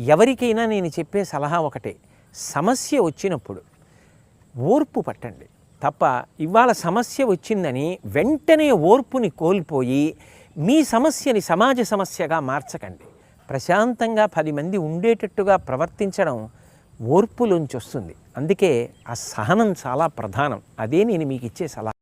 ఎవరికైనా నేను చెప్పే సలహా ఒకటే. సమస్య వచ్చినప్పుడు ఓర్పు పట్టండి. తప్ప ఇవాళ సమస్య వచ్చిందని వెంటనే ఓర్పుని కోల్పోయి మీ సమస్యని సమాజ సమస్యగా మార్చకండి. ప్రశాంతంగా పది మంది ఉండేటట్టుగా ప్రవర్తించడం ఓర్పులోంచి వస్తుంది. అందుకే ఆ సహనం చాలా ప్రధానం. అదే నేను మీకు ఇచ్చే సలహా.